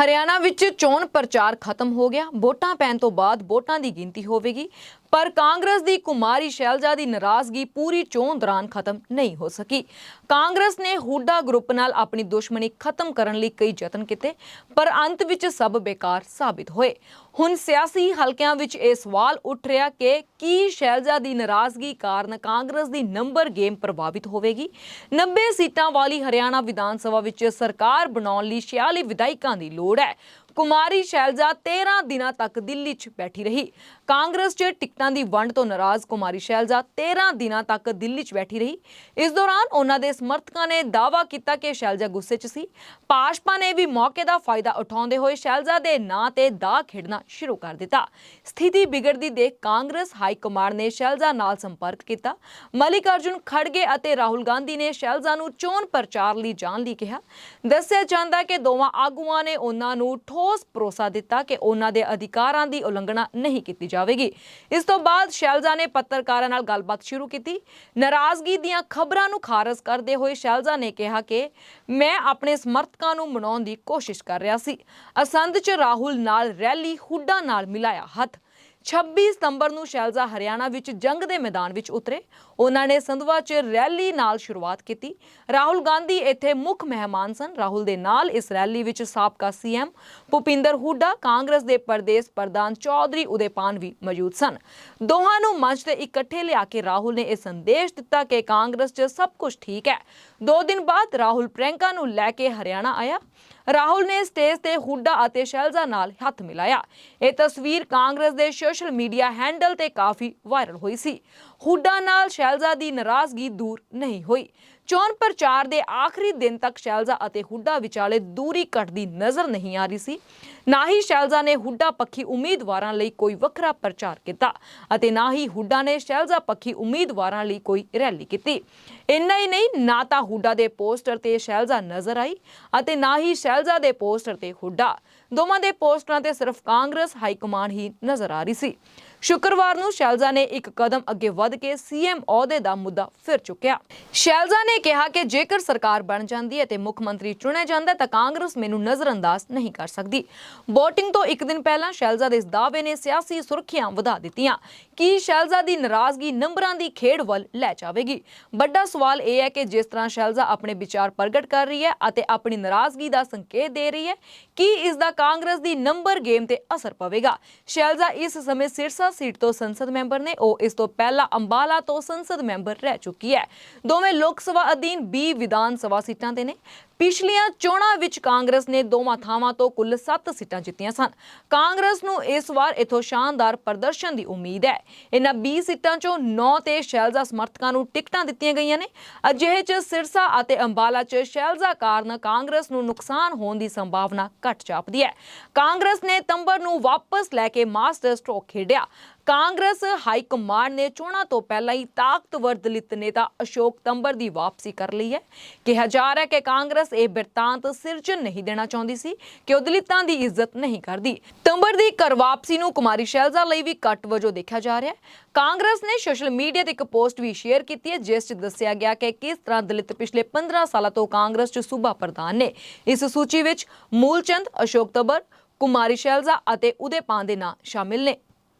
ਹਰਿਆਣਾ ਵਿੱਚ ਚੋਣ ਪ੍ਰਚਾਰ ਖਤਮ ਹੋ ਗਿਆ। ਵੋਟਾਂ ਪੈਣ ਤੋਂ ਬਾਅਦ ਵੋਟਾਂ ਦੀ ਗਿਣਤੀ ਹੋਵੇਗੀ। ਪਰ ਕਾਂਗਰਸ ਦੀ ਕੁਮਾਰੀ ਸ਼ੈਲਜਾ ਦੀ ਨਾਰਾਜ਼ਗੀ ਪੂਰੀ ਚੋਣ ਦੌਰਾਨ ਖਤਮ ਨਹੀਂ ਹੋ ਸਕੀ। ਕਾਂਗਰਸ ਨੇ ਹੁੱਡਾ ਗਰੁੱਪ ਨਾਲ ਆਪਣੀ ਦੁਸ਼ਮਣੀ ਖਤਮ ਕਰਨ ਲਈ ਕਈ ਯਤਨ ਕੀਤੇ, ਪਰ ਅੰਤ ਵਿੱਚ ਸਭ ਬੇਕਾਰ ਸਾਬਿਤ ਹੋਏ। ਹੁਣ ਸਿਆਸੀ ਹਲਕਿਆਂ ਵਿੱਚ ਇਹ ਸਵਾਲ ਉੱਠ ਰਿਹਾ ਕਿ ਕੀ ਸ਼ੈਲਜਾ ਦੀ ਨਾਰਾਜ਼ਗੀ ਕਾਰਨ ਕਾਂਗਰਸ ਦੀ ਨੰਬਰ ਗੇਮ ਪ੍ਰਭਾਵਿਤ ਹੋਵੇਗੀ? 90 ਸੀਟਾਂ ਵਾਲੀ ਹਰਿਆਣਾ ਵਿਧਾਨ ਸਭਾ ਵਿੱਚ ਸਰਕਾਰ ਬਣਾਉਣ ਲਈ 46 ਵਿਧਾਇਕਾਂ ਦੀ ਲੋੜ ਹੈ। ਕੁਮਾਰੀ ਸ਼ੈਲਜਾ 13 ਦਿਨਾਂ ਤੱਕ ਦਿੱਲੀ 'ਚ ਬੈਠੀ ਰਹੀ। ਕਾਂਗਰਸ 'ਚ ਟਿਕਟਾਂ ਦੀ ਵੰਡ ਤੋਂ ਨਾਰਾਜ਼ ਕੁਮਾਰੀ ਸ਼ੈਲਜਾ 13 ਦਿਨਾਂ ਤੱਕ ਦਿੱਲੀ 'ਚ ਬੈਠੀ ਰਹੀ। ਇਸ ਦੌਰਾਨ ਉਹਨਾਂ ਦੇ ਸਮਰਥਕਾਂ ਨੇ ਦਾਅਵਾ ਕੀਤਾ ਕਿ ਸ਼ੈਲਜਾ ਗੁੱਸੇ 'ਚ ਸੀ। ਭਾਜਪਾ ਨੇ ਵੀ ਮੌਕੇ ਦਾ ਫਾਇਦਾ ਉਠਾਉਂਦੇ ਹੋਏ ਸ਼ੈਲਜਾ ਦੇ ਨਾਂ ਤੇ ਦਾ ਖੇਡਣਾ ਸ਼ੁਰੂ ਕਰ ਦਿੱਤਾ। ਸਥਿਤੀ ਵਿਗੜਦੀ ਦੇਖ ਕਾਂਗਰਸ ਹਾਈ ਕਮਾਂਡ ਨੇ ਸ਼ੈਲਜਾ ਨਾਲ ਸੰਪਰਕ ਕੀਤਾ। ਮਲਿਕ ਅਰਜੁਨ ਖੜਗੇ ਅਤੇ ਰਾਹੁਲ ਗਾਂਧੀ ਨੇ ਸ਼ੈਲਜਾ ਨੂੰ ਚੋਣ ਪ੍ਰਚਾਰ ਲਈ ਜਾਣ ਲਈ ਕਿਹਾ। ਦੱਸਿਆ ਜਾਂਦਾ ਕਿ ਦੋਵਾਂ ਆਗੂਆਂ ਨੇ ਉਹਨਾਂ ਨੂੰ ਠੋਸ ਭਰੋਸਾ ਦਿੱਤਾ ਕਿ ਉਹਨਾਂ ਦੇ ਅਧਿਕਾਰਾਂ ਦੀ ਉਲੰਘਣਾ ਨਹੀਂ ਕੀਤੀ ਜਾਵੇਗੀ। ਇਸ ਤੋਂ ਬਾਅਦ ਸ਼ੈਲਜਾ ਨੇ ਪੱਤਰਕਾਰਾਂ ਨਾਲ ਗੱਲਬਾਤ ਸ਼ੁਰੂ ਕੀਤੀ। ਨਾਰਾਜ਼ਗੀ ਦੀਆਂ ਖਬਰਾਂ ਨੂੰ ਖਾਰਜ ਕਰਦੇ ਹੋਏ ਸ਼ੈਲਜਾ ਨੇ ਕਿਹਾ ਕਿ ਮੈਂ ਆਪਣੇ ਸਮਰਥਕਾਂ ਨੂੰ ਮਨਾਉਣ ਦੀ ਕੋਸ਼ਿਸ਼ ਕਰ ਰਿਹਾ ਸੀ। ਅਸੰਧ ਚ ਰਾਹੁਲ ਨਾਲ ਰੈਲੀ, ਹੁੱਡਾ ਨਾਲ ਮਿਲਾਇਆ ਹੱਥ। 26 ਸਤੰਬਰ ਨੂੰ ਸ਼ੈਲਜਾ ਹਰਿਆਣਾ ਵਿੱਚ ਜੰਗ ਦੇ ਮੈਦਾਨ ਵਿੱਚ ਉਤਰੇ। ਉਹਨਾਂ ਨੇ ਸੰਧਵਾ 'ਚ ਰੈਲੀ ਨਾਲ ਸ਼ੁਰੂਆਤ ਕੀਤੀ। ਰਾਹੁਲ ਗਾਂਧੀ ਇੱਥੇ ਮੁੱਖ ਮਹਿਮਾਨ ਸਨ। ਰਾਹੁਲ ਦੇ ਨਾਲ ਇਸ ਰੈਲੀ ਵਿੱਚ ਸਾਬਕਾ ਸੀਐਮ ਭੁਪਿੰਦਰ ਹੁੱਡਾ, ਕਾਂਗਰਸ ਦੇ ਪ੍ਰਦੇਸ਼ ਪ੍ਰਧਾਨ ਚੌਧਰੀ ਉਦੇਪਾਨ ਵੀ ਮੌਜੂਦ ਸਨ। ਦੋਹਾਂ ਨੂੰ ਮੰਚ ਤੇ ਇਕੱਠੇ ਲਿਆ ਕੇ ਰਾਹੁਲ ਨੇ ਇਹ ਸੰਦੇਸ਼ ਦਿੱਤਾ ਕਿ ਕਾਂਗਰਸ 'ਚ ਸਭ ਕੁਝ ਠੀਕ ਹੈ। ਦੋ ਦਿਨ ਬਾਅਦ ਰਾਹੁਲ ਪ੍ਰਿਯੰਕਾ ਨੂੰ ਲੈ ਕੇ ਹਰਿਆਣਾ ਆਇਆ। ਰਾਹੁਲ ਨੇ ਸਟੇਜ ਤੇ ਹੁੱਡਾ ਅਤੇ ਸ਼ੈਲਜਾ ਨਾਲ ਹੱਥ ਮਿਲਾਇਆ। ਇਹ ਤਸਵੀਰ ਕਾਂਗਰਸ ਦੇ ਸੋਸ਼ਲ ਮੀਡੀਆ ਹੈਂਡਲ ਤੇ ਕਾਫੀ ਵਾਇਰਲ ਹੋਈ ਸੀ। ਹੁੱਡਾ ਨਾਲ ਸ਼ੈਲਜਾ ਦੀ ਨਾਰਾਜ਼ਗੀ ਦੂਰ ਨਹੀਂ ਹੋਈ। ਚੋਣ ਪ੍ਰਚਾਰ ਦੇ ਆਖਰੀ ਦਿਨ ਤੱਕ ਸ਼ੈਲਜਾ ਅਤੇ ਹੁੱਡਾ ਵਿਚਾਲੇ ਦੂਰੀ ਘਟਦੀ ਨਜ਼ਰ ਨਹੀਂ ਆ ਰਹੀ ਸੀ। ਨਾ ਹੀ ਸ਼ੈਲਜਾ ਨੇ ਹੁੱਡਾ ਪੱਖੀ ਉਮੀਦਵਾਰਾਂ ਲਈ ਕੋਈ ਵੱਖਰਾ ਪ੍ਰਚਾਰ ਕੀਤਾ ਅਤੇ ਨਾ ਹੀ ਹੁੱਡਾ ਨੇ ਸ਼ੈਲਜਾ ਪੱਖੀ ਉਮੀਦਵਾਰਾਂ ਲਈ ਕੋਈ ਰੈਲੀ ਕੀਤੀ। ਇੰਨਾ ਹੀ ਨਹੀਂ, ਨਾ ਤਾਂ ਹੁੱਡਾ ਦੇ ਪੋਸਟਰ ਤੇ ਸ਼ੈਲਜਾ ਨਜ਼ਰ ਆਈ ਅਤੇ ਨਾ ਹੀ ਸ਼ੈਲਜਾ ਦੇ ਪੋਸਟਰ ਤੇ ਹੁੱਡਾ। ਦੋਵਾਂ ਦੇ ਪੋਸਟਰਾਂ ਤੇ ਸਿਰਫ ਕਾਂਗਰਸ ਹਾਈ ਕਮਾਂਡ ਹੀ ਨਜ਼ਰ ਆ ਰਹੀ ਸੀ। ਸ਼ੁੱਕਰਵਾਰ ਨੂੰ ਸ਼ੈਲਜਾ ਨੇ ਇੱਕ ਕਦਮ ਅੱਗੇ ਵਧ ਕੇ ਸੀਐਮ ਅਹੁਦੇ ਦਾ ਮੁੱਦਾ ਫਿਰ ਚੁੱਕਿਆ। ਸ਼ੈਲਜਾ ਨੇ ਕਿਹਾ ਕਿ ਜੇਕਰ ਸਰਕਾਰ ਬਣ ਜਾਂਦੀ ਹੈ ਤੇ ਮੁੱਖ ਮੰਤਰੀ ਚੁਣਿਆ ਜਾਂਦਾ ਤਾਂ ਕਾਂਗਰਸ ਮੈਨੂੰ ਨਜ਼ਰਅੰਦਾਜ਼ ਨਹੀਂ ਕਰ ਸਕਦੀ। VOTING ਤੋਂ ਇੱਕ ਦਿਨ ਪਹਿਲਾਂ ਸ਼ੈਲਜਾ ਦੇ ਇਸ ਦਾਅਵੇ ਨੇ ਸਿਆਸੀ ਸੁਰਖੀਆਂ ਵਧਾ ਦਿੱਤੀਆਂ ਕਿ ਸ਼ੈਲਜਾ ਦੀ ਨਾਰਾਜ਼ਗੀ ਨੰਬਰਾਂ ਦੀ ਖੇਡ ਵੱਲ ਲੈ ਜਾਵੇਗੀ। ਵੱਡਾ ਸਵਾਲ ਇਹ ਹੈ ਕਿ ਜਿਸ ਤਰ੍ਹਾਂ ਸ਼ੈਲਜਾ ਆਪਣੇ ਵਿਚਾਰ ਪ੍ਰਗਟ ਕਰ ਰਹੀ ਹੈ ਅਤੇ ਆਪਣੀ ਨਾਰਾਜ਼ਗੀ ਦਾ ਸੰਕੇਤ ਦੇ ਰਹੀ ਹੈ, ਕੀ ਇਸ ਦਾ ਕਾਂਗਰਸ ਦੀ ਨੰਬਰ ਗੇਮ ਤੇ ਅਸਰ ਪਵੇਗਾ? ਸ਼ੈਲਜਾ ਇਸ ਸਮੇਂ ਸਿਰਸਾ ਸੀਟ ਤੋਂ ਸੰਸਦ ਮੈਂਬਰ ਨੇ, ਉਹ ਇਸ ਤੋਂ ਪਹਿਲਾਂ ਅੰਬਾਲਾ ਤੋਂ ਸੰਸਦ ਮੈਂਬਰ ਰਹਿ ਚੁੱਕੀ ਹੈ। ਦੋਵੇਂ ਲੋਕ ਸਭਾ ਅਧੀਨ 20 ਵਿਧਾਨ ਸਭਾ ਸੀਟਾਂ ਤੇ ਨੇ। ਪਿਛਲੀਆਂ ਚੋਣਾਂ ਵਿੱਚ ਕਾਂਗਰਸ ਨੇ ਦੋਵਾਂ ਥਾਵਾਂ ਤੋਂ ਕੁੱਲ 7 ਸੀਟਾਂ ਜਿੱਤੀਆਂ ਸਨ। ਕਾਂਗਰਸ ਨੂੰ ਇਸ ਵਾਰ ਇਥੋਂ ਸ਼ਾਨਦਾਰ ਪ੍ਰਦਰਸ਼ਨ ਦੀ ਉਮੀਦ ਹੈ। ਇਹਨਾਂ 20 ਸੀਟਾਂ ਚੋਂ 9 ਤੇ ਸ਼ੈਲਜਾ ਸਮਰਥਕਾਂ ਨੂੰ ਟਿਕਟਾਂ ਦਿੱਤੀਆਂ ਗਈਆਂ ਨੇ। ਅਜਿਹੇ 'ਚ ਸਿਰਸਾ ਅਤੇ ਅੰਬਾਲਾ 'ਚ ਸ਼ੈਲਜਾ ਕਾਰਨ ਕਾਂਗਰਸ ਨੂੰ ਨੁਕਸਾਨ ਹੋਣ ਦੀ ਸੰਭਾਵਨਾ ਘਟ ਜਾਪਦੀ ਹੈ। ਕਾਂਗਰਸ ਨੇ ਤੰਬਰ ਨੂੰ ਵਾਪਸ ਲੈ ਕੇ ਮਾਸਟਰ ਸਟ੍ਰੋਕ ਖੇਡਿਆ। ਕਾਂਗਰਸ ਹਾਈ ਕਮਾਂਡ ਨੇ ਚੋਣਾਂ ਤੋਂ ਪਹਿਲਾਂ ਹੀ ਤਾਕਤਵਰ ਦਲਿਤ ਨੇਤਾ ਅਸ਼ੋਕ ਤੰਬਰ ਦੀ ਵਾਪਸੀ ਕਰ ਲਈ ਹੈ। ਕਿਹਾ ਜਾ ਰਿਹਾ ਹੈ ਕਿ ਕਾਂਗਰਸ ਇਹ ਬਿਰਤਾਂਤ ਸਿਰਜਣ ਨਹੀਂ ਦੇਣਾ ਚਾਹੁੰਦੀ ਸੀ ਕਿ ਉਹ ਦਲਿਤਾਂ ਦੀ ਇੱਜ਼ਤ ਨਹੀਂ ਕਰਦੀ। ਤੰਬਰ ਦੀ ਕਰ ਵਾਪਸੀ ਨੂੰ ਕੁਮਾਰੀ ਸ਼ੈਲਜਾ ਲਈ ਵੀ ਕੱਟ ਵਜੋਂ ਦੇਖਿਆ ਜਾ ਰਿਹਾ ਹੈ। ਕਾਂਗਰਸ ਨੇ ਸੋਸ਼ਲ ਮੀਡੀਆ ਤੇ ਇੱਕ ਪੋਸਟ ਵੀ ਸ਼ੇਅਰ ਕੀਤੀ ਹੈ, ਜਿਸ 'ਚ ਦੱਸਿਆ ਗਿਆ ਕਿ ਕਿਸ ਤਰ੍ਹਾਂ ਦਲਿਤ ਪਿਛਲੇ 15 ਸਾਲਾਂ ਤੋਂ ਕਾਂਗਰਸ 'ਚ ਸੂਬਾ ਪ੍ਰਧਾਨ ਨੇ। ਇਸ ਸੂਚੀ ਵਿੱਚ ਮੂਲਚੰਦ, ਅਸ਼ੋਕ ਤੰਬਰ, ਕੁਮਾਰੀ ਸ਼ੈਲਜਾ ਅਤੇ ਉਦੇ ਪਾਂ ਦੇ ਨਾਂ ਸ਼ਾਮਿਲ ਨੇ।